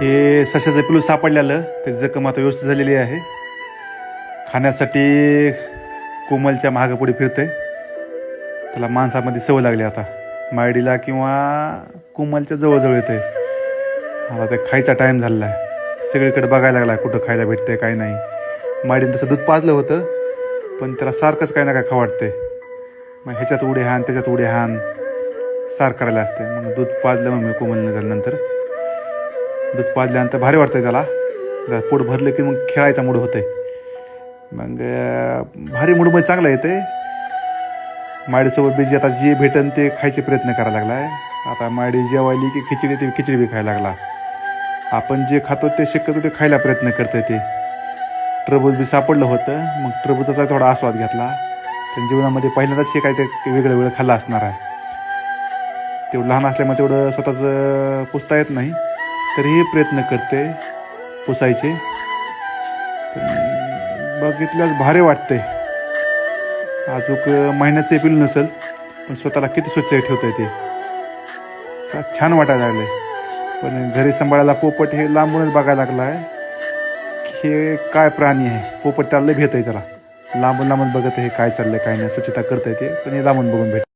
हे सशाचं पिलू सापडलेलं ते जखम आता व्यवस्थित झालेली आहे. खाण्यासाठी कोमलच्या महागापुढे फिरते त्याला माणसामध्ये सवय लागली आता. मायडीला किंवा कोमलच्या जवळजवळ येते आता ते खायचा टाईम झालेला आहे. सगळीकडे बघायला लागला कुठं खायला भेटते काय नाही. मायडीनं तसं दूध पाजलं होतं पण त्याला सारखंच काही ना काय खावाटते मग ह्याच्यात उडी हाण त्याच्यात उडी हाण सार करायला असते मग दूध पाजलं मग मी कोमलने झाल्यानंतर. दूध पाजल्यानंतर भारी वाटतंय त्याला. जरा पोट भरलं की मग खेळायचा मूड होतंय. मग भारी मूडमध्ये चांगलं येते माडीसोबत बी जे आता जे भेटन ते खायचे प्रयत्न करायला लागला आहे आता माडी जेवायली की खिचडी ते खिचडी बी खायला लागला. आपण जे खातो ते शक्यतो ते खायला प्रयत्न करते ते. टरबूज बी सापडलं होतं. मग टरबूजाचा थोडा आस्वाद घेतला. त्या जीवनामध्ये पहिल्यांदाच हे काय ते वेगळं वेगळं खाल्लं असणार आहे. तेवढं लहान असल्यामुळे तेवढं स्वतःचं पुसता येत नाही. तरीही प्रयत्न करते पुसायचे. बघितल्यास भारी वाटते अजूक महिन्याचं पिलू नसेल पण स्वतःला किती स्वच्छ ठेवता येते छान वाटायला लागले पण घरी सांभाळायला पोपट हे लांबूनच बघायला लागला आहे की हे काय प्राणी आहे? पोपट त्याला लय भेट आहे त्याला. लांबून लांबून बघत हे काय चाललंय काय नाही स्वच्छता करता येते पण हे लांबून बघून भेट